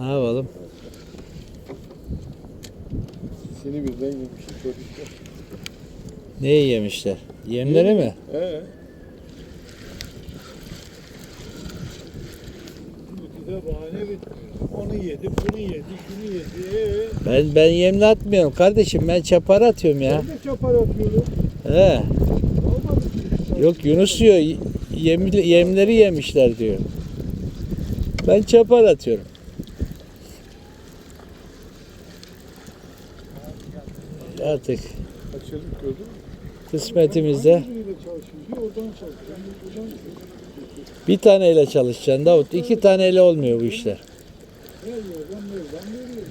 Ne yapalım? Seni birden yemiş çocuklar. Neyi yemişler? Yemleri mi? He. Bize bahane bitmiyor. Onu yedi, bunu yedi, şunu yedi. Ee, Ben ben yemli atmıyorum kardeşim. Ben çapar atıyorum ya. ben de çapar atıyorum. He. Olmadı. Yok Yunus diyor y- yem, yemleri yemişler diyor. Ben çapar atıyorum. Artık Açıldık gördün mü? kısmetimizde Hangi biriyle çalışıyor? Bir oradan çalışıyor. bir buradan çalışıyor. bir taneyle çalışacaksın Davut. iki taneyle olmuyor bu işler. Her yerden nereden veriyor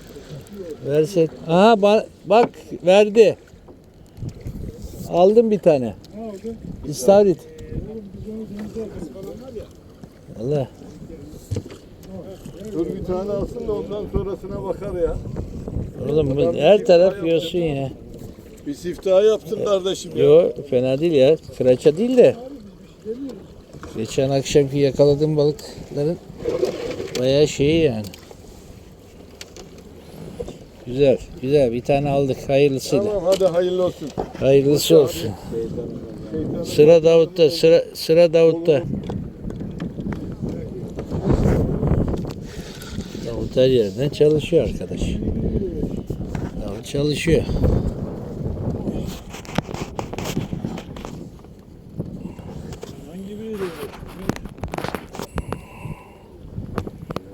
işte. Verse. Aha ba- bak verdi. Aldım bir tane. Ne oldu? İstavrit. Oğlum biz onu denize atıyoruz falan var ya. Allah. Tane alsın da ondan sonrasına bakar ya. Oğlum bu her taraf yiyorsun ya. Bir siftah yaptın kardeşim ya. Yo fena değil ya. Kıraça değil de. Geçen akşamki yakaladığım balıkların bayağı şeyi yani. Güzel, güzel. Bir tane aldık. Hayırlısıyla. Tamam hadi hayırlı olsun. Hayırlısı olsun. Sıra Davut'ta, sıra sıra Davut'ta. Her yerden çalışıyor arkadaş. Davut çalışıyor. Hangi biri de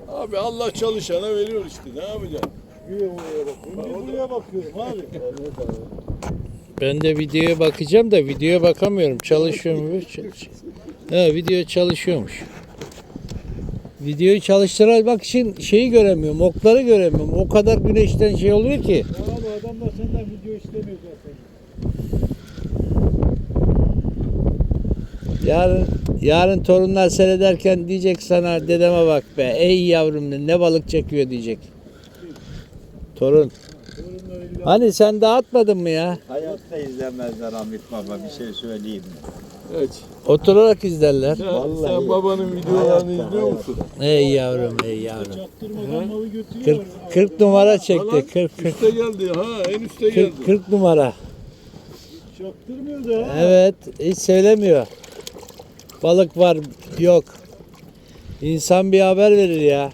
Abi Allah çalışana veriyor işte ne yapacaksın? Bir oraya bakıyorum, bir buraya bakıyorum abi. Ben de videoya bakacağım da videoya bakamıyorum. Çalışıyor mu? Ha, video çalışıyormuş. Videoyu çalıştırarak için şeyi göremiyorum, okları göremiyorum. O kadar güneşten şey oluyor ki. Ya abi adamlar senden video istemiyor zaten. Yarın yarın torunlar seyrederken diyecek sana dedeme bak be ey yavrum ne balık çekiyor diyecek. Torun. Hani sen dağıtmadın mı ya? Hayatta izlemezler Ahmet Baba bir şey söyleyeyim mi? Evet. Oturarak izlerler. Sen, Vallahi. sen babanın videolarını izliyor musun? Ey yavrum ey yavrum. Çaktırmadan malı götürüyor. 40, 40 numara çekti. Lan, 40, 40, Üste geldi ha en üste geldi. 40, 40 numara. Çaktırmıyor da ha. Evet hiç söylemiyor. Balık var yok. İnsan bir haber verir ya.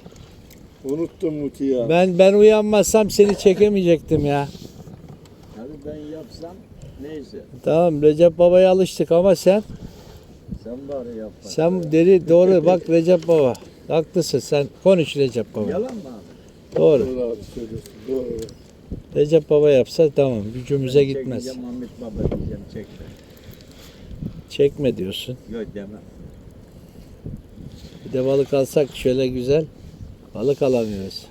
Unuttum Muti ya. Ben ben uyanmazsam seni çekemeyecektim ya. Neyse. Tamam Recep Baba'ya alıştık ama sen Sen bari yap. bak. sen deri doğru bak Recep Baba. Haklısın sen konuş Recep Baba. Yalan mı abi? Doğru. Doğru abi söylüyorsun. Doğru. Recep Baba yapsa tamam gücümüze Ben gitmez. Çekeceğim Ahmet Baba diyeceğim çekme. Çekme diyorsun. Yok demem. Bir de balık alsak şöyle güzel. Balık alamıyoruz.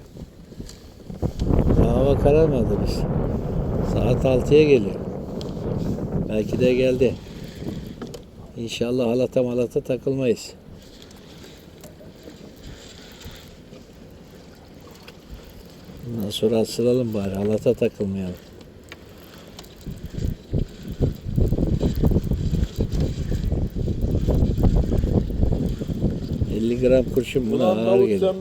Daha hava kararmadı biz. Saat 6'ya geliyor. Belki de geldi. İnşallah halata malata takılmayız. Bundan sonra asılalım bari. Halata takılmayalım. ...50 gram kurşun buna ağır geliyor.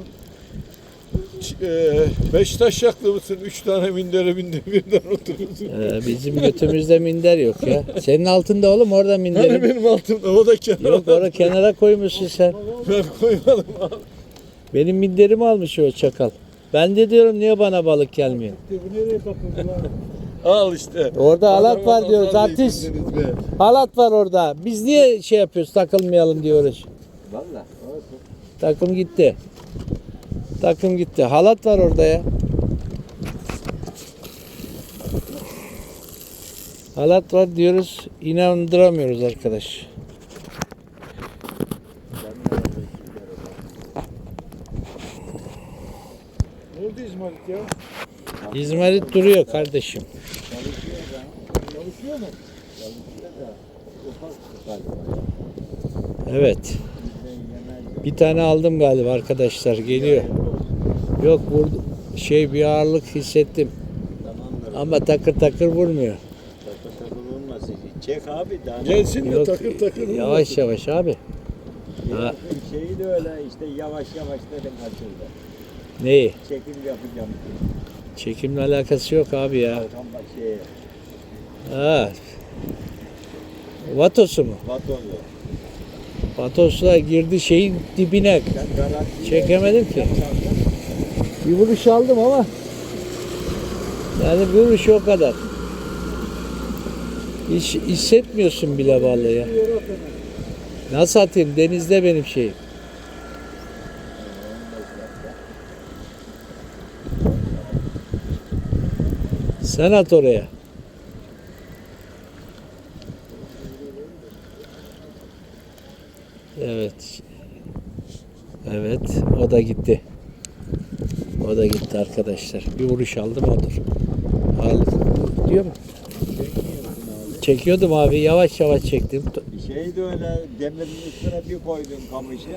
Sen e, beş yaklı mısın? Üç tane mindere bindi birden oturuyorsun. Ee, bizim götümüzde minder yok ya. Senin altında oğlum orada Hani minderin. benim altımda o da kenara. Yok orada kenara koymuşsun sen. Ben koymadım abi. Benim minderimi almış o çakal. Ben de diyorum niye bana balık gelmiyor. Bu nereye takıldı lan? Al işte. Orada halat var Adama diyoruz. Artist. be. Halat var orada. Biz niye şey yapıyoruz takılmayalım diyoruz. Valla. Takım gitti. Takım gitti. Halat var orada ya. Halat var diyoruz. inandıramıyoruz arkadaş. Nerede İzmarit ya? İzmarit duruyor kardeşim. Çalışıyor mu? Evet. Bir tane aldım galiba arkadaşlar. Geliyor. Yok burada şey bir ağırlık hissettim. Tamamdır. Ama takır takır vurmuyor. Takır takır olmasın. Çek abi daha. Gelsin de Yok, takır takır. yavaş yavaş abi. Ha, Şeyi de öyle işte yavaş yavaş dedim açıldı. Neyi? Çekim yapacağım. Çekimle alakası yok abi ya. Tam bak şeye. Ha. Vatosu mu? Batonlu. Vatosla girdi şeyin dibine. Çekemedim ki. Bir vuruş aldım ama yani bir vuruş o kadar. Hiç hissetmiyorsun bile balığı. Nasıl atayım? Denizde benim şeyim. Sen at oraya. Evet. Evet, o da gitti. O da gitti arkadaşlar. Bir vuruş aldım odur. Aldım. Diyor mu? Çekiyordum abi. Yavaş yavaş çektim. Şey de öyle demirin üstüne bir koydun kamışı.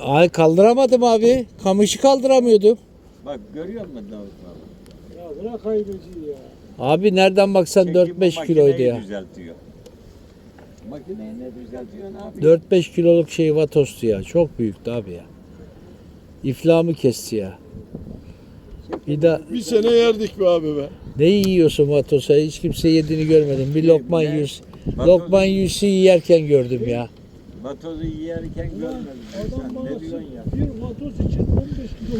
Ay kaldıramadım abi. Kamışı kaldıramıyordum. Bak görüyor musun Davut abi? Ya bırak kaybeci ya. Abi nereden baksan Çünkü bu 4-5 kiloydu ya. düzeltiyor. Makineyi ne düzeltiyor ne yapıyor? 4-5 kiloluk şey vatostu ya. Çok büyüktü abi ya. İflamı kesti ya. Bir de Bir sene yerdik be abi be. ne yiyorsun vatosa? Hiç kimse yediğini görmedim. Bir lokman ne? Lokman yüzü yerken gördüm ya. Matozu yerken görmedim. Adam Sen bana ne diyorsun ya? bir vatoz için 15 kilo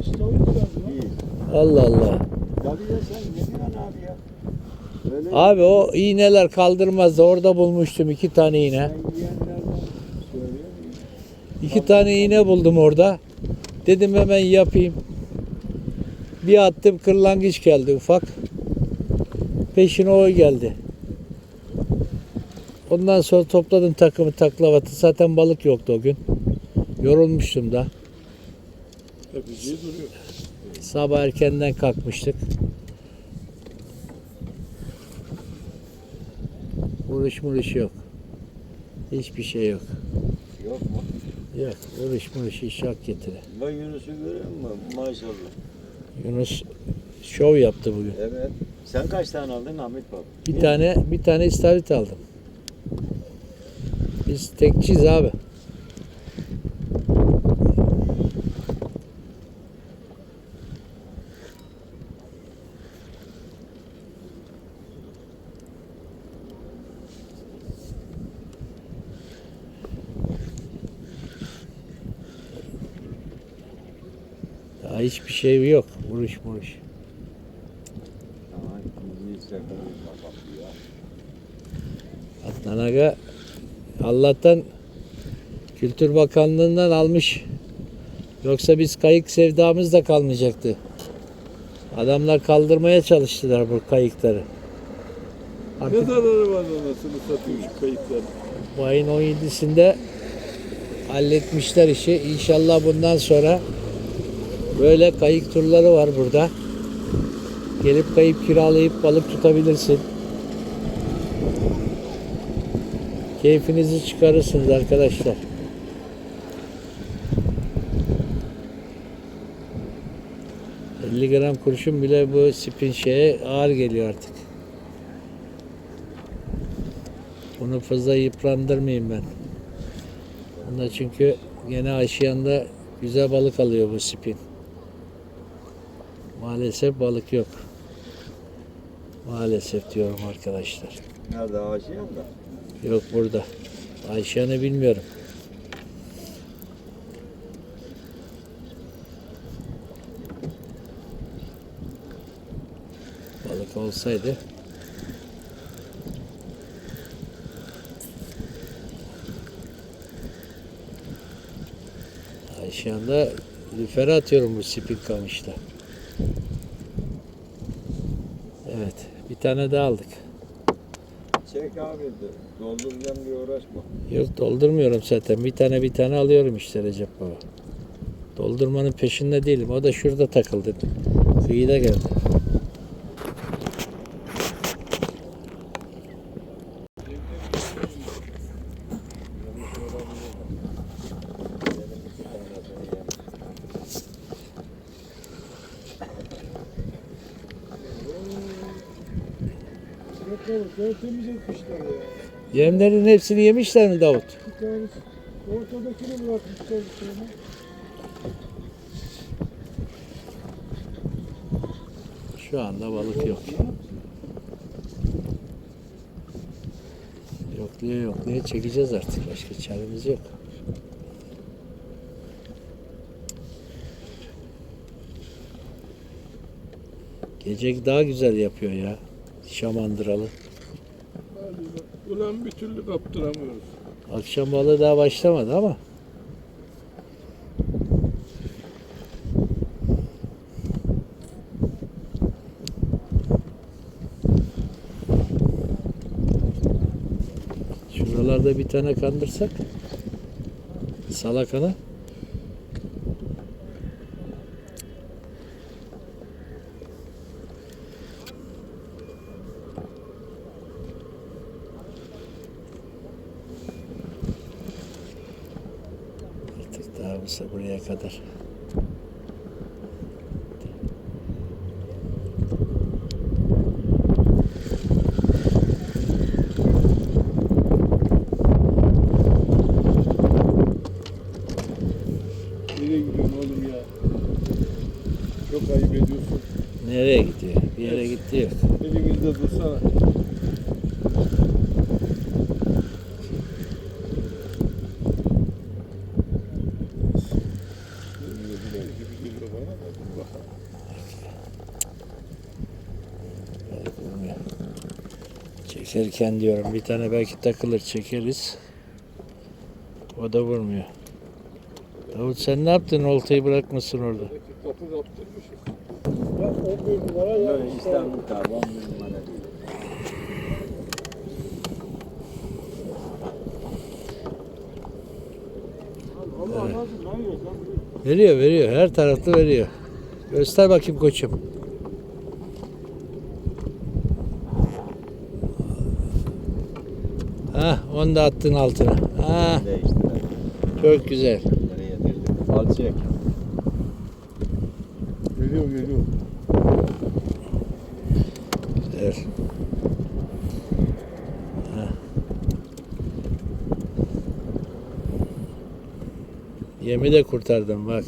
istavrit verdi lan. İyi. Allah Allah. Tabii ya sen ne diyorsun abi ya? Öyle Abi o iğneler kaldırmazdı. Orada bulmuştum iki tane iğne. sen muyum? İki tane iğne buldum orada. Dedim hemen yapayım. Bir attım kırlangıç geldi ufak. Peşine o geldi. Ondan sonra topladım takımı taklavatı. Zaten balık yoktu o gün. Yorulmuştum da. Duruyor. Sabah erkenden kalkmıştık. Vuruş muruş yok. Hiçbir şey yok. Yok vuruş muruş iş yok getire. Ben Yunus'u görüyor musun? Maşallah. Yunus şov yaptı bugün. Evet. Sen kaç tane aldın Ahmet baba? Bir tane bir tane istavrit aldım. Biz tekçiyiz abi. Daha hiçbir şey yok. Vuruş ya. Adnan Aga Allah'tan Kültür Bakanlığı'ndan almış. Yoksa biz kayık sevdamız da kalmayacaktı. Adamlar kaldırmaya çalıştılar bu kayıkları. Ne Artık zararı var anasını satayım şu kayıkların. bu ayın 17'sinde halletmişler işi. İnşallah bundan sonra böyle kayık turları var burada. Gelip kayıp kiralayıp balık tutabilirsin. Keyfinizi çıkarırsınız arkadaşlar. ...50 gram kurşun bile bu spin şeye ağır geliyor artık. Bunu fazla yıprandırmayayım ben. Bunda çünkü gene aşıyanda güzel balık alıyor bu spin. Maalesef balık yok. Maalesef diyorum arkadaşlar. Nerede aşiyan da? Yok burada. Ayşe'ni bilmiyorum. Balık olsaydı Ayşe'nde lüfere atıyorum bu spin kamışta. Evet. Bir tane daha aldık. Çek abi. Dolduracağım diye uğraşma. Yok doldurmuyorum zaten. Bir tane bir tane alıyorum işte Recep Baba. Doldurmanın peşinde değilim. O da şurada takıldı. Kıyıda geldi. Yemlerin hepsini yemişler mi Davut? Ortadakini bırakmışlar bir tane. Şu anda balık yok. Yokluya yokluya çekeceğiz artık. Başka çaremiz yok. Gece daha güzel yapıyor ya. Şamandıralı. Ulan bir türlü kaptıramıyoruz. Akşam balığı daha başlamadı ama. Şuralarda bir tane kandırsak. Salakana. Bu buraya kadar. Nereye gidiyorsun oğlum ya? Çok ayıp ediyorsun. Nereye gidiyor? Bir yere gitti yok. Elimizde dursana. Geliyor gibi geliyor bana da dur bakalım. Balık vurmuyor. Çekerken diyorum bir tane belki takılır çekeriz. O da vurmuyor. Davut sen ne yaptın? Oltayı bırakmasın orada. Peki kapı kaptırmışız. Ya 11 numara ya. Böyle İstanbul tabi 11 numara değil. Allah nasıl ne yiyor lan? Veriyor veriyor. Her tarafta veriyor. Göster bakayım koçum. Onu da attın altına. Ha çok güzel. Nereye dirdik? Al çek. Geliyor geliyor. Güzel. Yemi de kurtardım bak.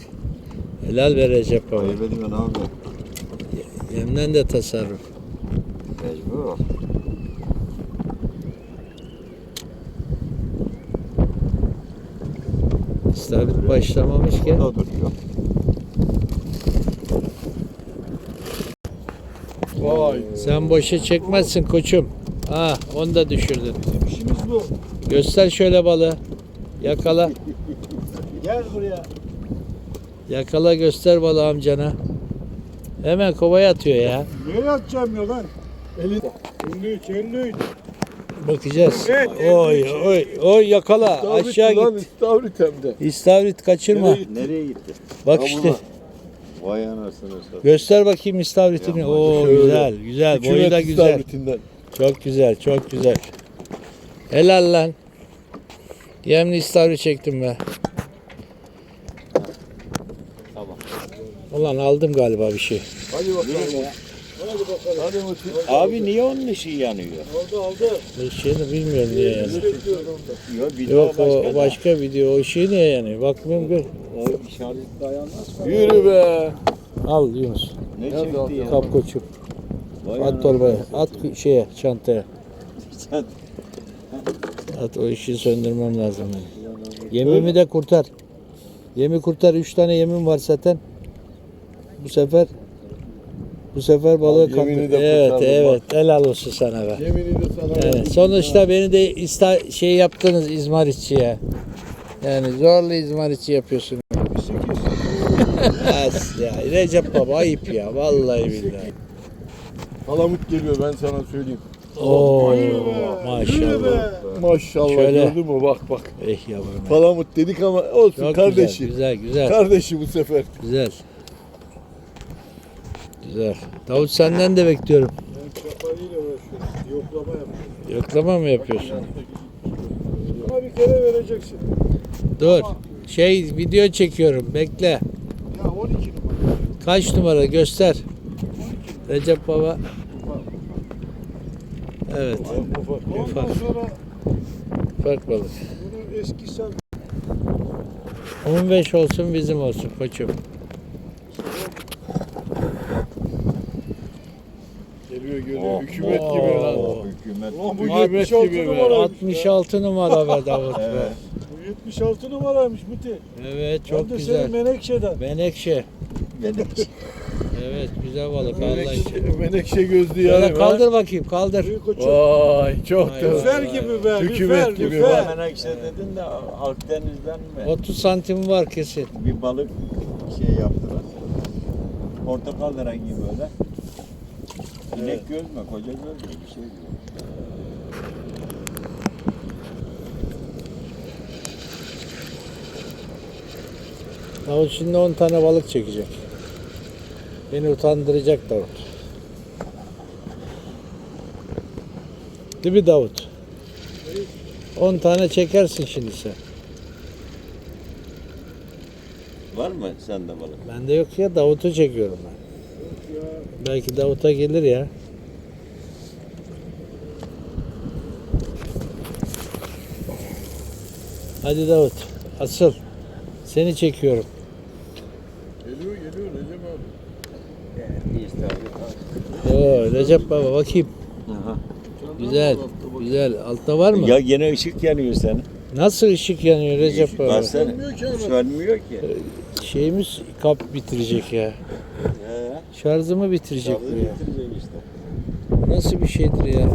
Helal be Recep baba. Ediyorsun abi. Yemden de tasarruf. Mecbur. İstavrit başlamamışken O da duruyor. Vay. sen boşa çekmezsin koçum. Ha onu da düşürdün. Bizim işimiz bu. Göster şöyle balığı. Yakala. Gel buraya. Yakala göster balığı amcana. Hemen kovaya atıyor ya. Nereye atacağım ya lan? Elin. Elini iç, elini iç. Bakacağız. Evet, Oy oy oy yakala. İstavrit Aşağı ulan, git. İstavrit hem de. İstavrit kaçırma. Nereye gitti? Nereye gitti? Bak Ha, işte. Vay anasını satayım. Göster bakayım istavritini. Ya, Oo şöyle. güzel güzel. Boyu da güzel. İstavritinden. Çok güzel çok güzel. Helal lan. Yemli istavrit çektim be. Tamam. Ulan aldım galiba bir şey. Hadi bakalım. Hadi bakalım. Hadi bakayım. Abi niye onun ışığı yanıyor? Aldı aldı. De bilmiyorum niye yanıyor. Yok video Yok başka. o da. başka video. O şey niye yanıyor? Bakmıyorum gör. O işaret dayanmaz mı? Yürü be. Al Yunus. Ne çekti ya? Kap koçum. Vay At torbaya. At şeye çantaya. At o işi söndürmem lazım benim. Yemimi de kurtar. Yemi kurtar. Üç tane yemim var zaten. Bu sefer bu sefer balığı Al, yemini kaptı. de Evet kurtardın evet. Helal olsun sana be. Yemini de sana Yani sonuçta beni de ista şey yaptınız İzmaritçi ya. Yani zorla İzmaritçi yapıyorsun. As ya Recep baba ayıp ya vallahi billahi. Palamut geliyor ben sana söyleyeyim. Oo maşallah. Maşallah Şöyle. gördün mü bak bak. Eh yavrum. ya. Palamut dedik ama olsun Çok kardeşi. güzel, güzel, güzel. Kardeşi bu sefer. Güzel. Güzel. Davut senden de bekliyorum. Ben çapalıyla uğraşıyorum. Yoklama yapıyorum. Yoklama mı yapıyorsun? Ama bir kere vereceksin. Dur. Şey video çekiyorum. Bekle. Ya 12 numara. Kaç numara göster. Recep baba. Evet. Ondan sonra Ufak balık. bunu eski sen 15 olsun bizim olsun koçum. Geliyor geliyor. Oh, Hükümet oh. gibi lan. O hükümet. Ulan bu Hükümet 76 gibi be. numaraymış 66 numara be Davut be. Evet. Bu 76 numaraymış Muti. Evet Çok çok de güzel. senin Menekşe'den. Menekşe. Benim Evet güzel balık Allah Menekşe, için. Menekşe gözlü Şöyle yani. kaldır bakayım kaldır. Vay çok Vay da. Lüfer gibi be. Hükümet Lüfer, gibi lüfer. be. Menekşe dedin de Akdeniz'den mi? 30 santim var kesin. Bir balık şey yaptılar. Portakal rengi böyle. İnek göz mü? Koca göz mü? Bir şey diyor. Davut şimdi 10 tane balık çekecek. Beni utandıracak Davut. Değil mi Davut? 10 tane çekersin şimdi sen. Var mı sende balık? Bende yok ya Davut'u çekiyorum ben. Belki Davut'a gelir ya. Hadi Davut. Asıl. Seni çekiyorum. Geliyor geliyor Recep abi. Oo, Recep Baba bakayım. Aha. Güzel. Güzel. Altta var mı? Ya gene ışık yanıyor senin. Nasıl ışık yanıyor Recep Baba? Baksana. Sönmüyor ki ama. Sönmüyor ki. Şeyimiz kap bitirecek ya. Şarjımı bitirecek bu ya. Nasıl bir şeydir ya?